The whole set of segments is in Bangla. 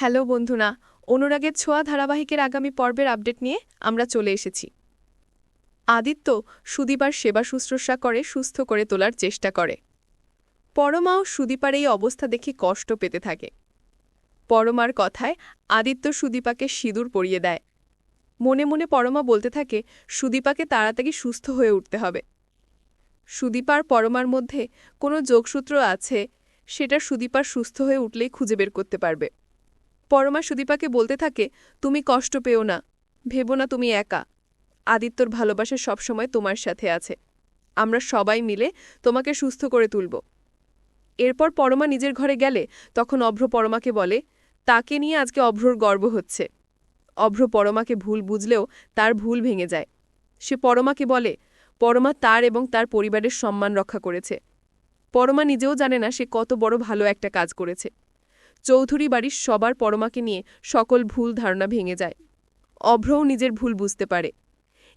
হ্যালো বন্ধুরা, অনুরাগের ছোঁয়া ধারাবাহিকের আগামী পর্বের আপডেট নিয়ে আমরা চলে এসেছি। আদিত্য সুদীপার সেবা শুশ্রূষা করে সুস্থ করে তোলার চেষ্টা করে। পরমাও সুদীপার এই অবস্থা দেখে কষ্ট পেতে থাকে। পরমার কথায় আদিত্য সুদীপাকে সিঁদুর পরিয়ে দেয়। মনে মনে পরমা বলতে থাকে, সুদীপাকে তাড়াতাড়ি সুস্থ হয়ে উঠতে হবে। সুদীপার পরমার মধ্যে কোনো যোগসূত্র আছে, সেটা সুদীপার সুস্থ হয়ে উঠলেই খুঁজে বের করতে পারবে। পরমা সুদীপাকে বলতে থাকে, তুমি কষ্ট পেও না, ভেবো না তুমি একা। আদিত্যর ভালোবাসা সবসময় তোমার সাথে আছে। আমরা সবাই মিলে তোমাকে সুস্থ করে তুলব। এরপর পরমা নিজের ঘরে গেলে তখন অভ্র পরমাকে বলে, তাকে নিয়ে আজকে অভ্রর গর্ব হচ্ছে। অভ্র পরমাকে ভুল বুঝলেও তার ভুল ভেঙে যায়। সে পরমাকে বলে, পরমা তার এবং তার পরিবারের সম্মান রক্ষা করেছে। পরমা নিজেও জানে না সে কত বড় ভালো একটা কাজ করেছে। চৌধুরী বাড়ির সবার পরমাকে নিয়ে সকল ভুল ধারণা ভেঙে যায়। অভ্রও নিজের ভুল বুঝতে পারে।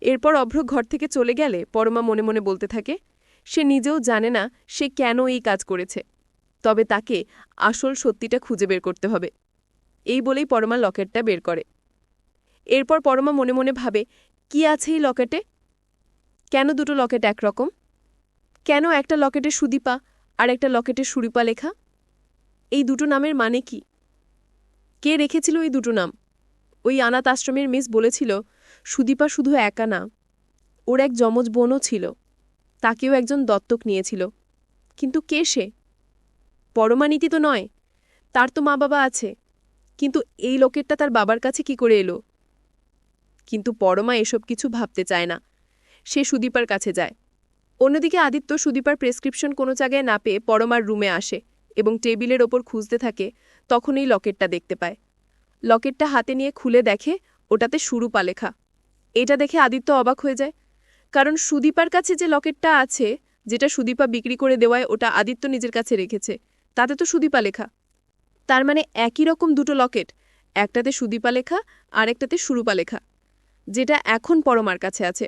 এরপর অভ্র ঘর থেকে চলে গেলে পরমা মনে মনে বলতে থাকে, সে নিজেও জানে না সে কেন এই কাজ করেছে। তবে তাকে আসল সত্যিটা খুঁজে বের করতে হবে। এই বলেই পরমা লকেটটা বের করে। এরপর পরমা মনে মনে ভাবে, কি আছে এই লকেটে? কেন দুটো লকেট একরকম? কেন একটা লকেটে সুদীপা আর একটা লকেটে সুরিপা লেখা? এই দুটো নামের মানে কি? কে রেখেছিল এই দুটো নাম? ওই আনাথ আশ্রমের মিস বলেছিল, সুদীপা শুধু একা না, ওর এক যমজ বোনও ছিল, তাকেও একজন দত্তক নিয়েছিল। কিন্তু কে সে? পরমানীতি তো নয়, তার তো মা বাবা আছে, কিন্তু এই লোকেরটা তার বাবার কাছে কি করে এলো? কিন্তু পরমা এসব কিছু ভাবতে চায় না, সে সুদীপার কাছে যায়। অন্যদিকে আদিত্য সুদীপার প্রেসক্রিপশন কোনো জায়গায় না পেয়ে পরমার রুমে আসে। এবং টেবিলের ওপর খুঁজতে থাকে, তখনই লকেটটা দেখতে পায়। লকেটটা হাতে নিয়ে খুলে দেখে ওটাতে সুরূপা লেখা। এটা দেখে আদিত্য অবাক হয়ে যায়, কারণ সুদীপার কাছে যে লকেটটা আছে, যেটা সুদীপা বিক্রি করে দেওয়ায় ওটা আদিত্য নিজের কাছে রেখেছে, তাতে তো সুদীপা লেখা। তার মানে একই রকম দুটো লকেট, একটাতে সুদীপা লেখা আর একটাতে সুরূপা লেখা, যেটা এখন পরমার কাছে আছে।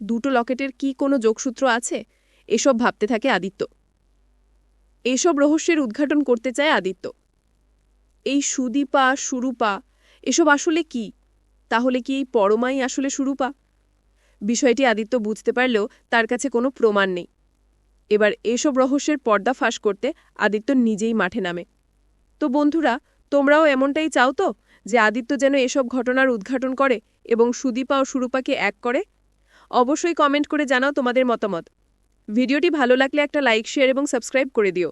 দুটো লকেটের কি কোনো যোগসূত্র আছে? এসব ভাবতে থাকে আদিত্য। এসব রহস্যের উদ্ঘাটন করতে চায় আদিত্য। এই সুদীপা, সুরূপা, এসব আসলে কি? তাহলে কি এই পরমাই আসলে সুরূপা? বিষয়টি আদিত্য বুঝতে পারলেও তার কাছে কোনো প্রমাণ নেই। এবার এসব রহস্যের পর্দা ফাঁস করতে আদিত্য নিজেই মাঠে নামে। তো বন্ধুরা, তোমরাও এমনটাই চাও তো, যে আদিত্য যেন এসব ঘটনার উদ্ঘাটন করে এবং সুদীপা ও সুরূপাকে এক করে? অবশ্যই কমেন্ট করে জানাও তোমাদের মতামত। ভিডিওটি ভালো লাগলে একটা লাইক শেয়ার এবং সাবস্ক্রাইব করে দিও।